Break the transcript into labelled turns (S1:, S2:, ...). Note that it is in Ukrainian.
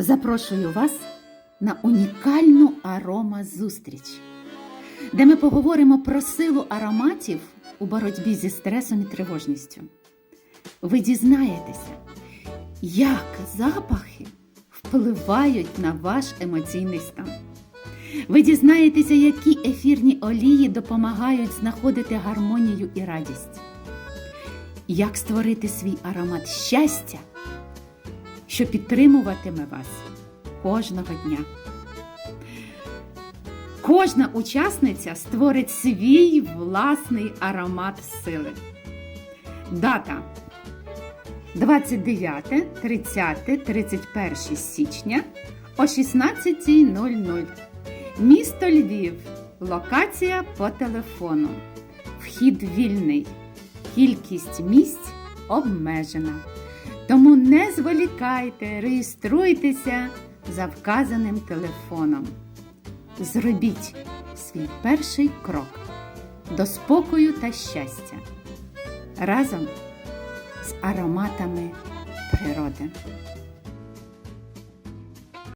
S1: Запрошую вас на унікальну аромазустріч, де ми поговоримо про силу ароматів у боротьбі зі стресом і тривожністю. Ви дізнаєтеся, як запахи впливають на ваш емоційний стан. Ви дізнаєтеся, які ефірні олії допомагають знаходити гармонію і радість. Як створити свій аромат щастя, що підтримуватиме вас кожного дня. Кожна учасниця створить свій власний аромат сили. Дата 29, 30, 31 січня о 16.00. Місто Львів. Локація по телефону. Вхід вільний. Кількість місць обмежена. Тому не зволікайте, реєструйтеся за вказаним телефоном. Зробіть свій перший крок до спокою та щастя разом з ароматами природи.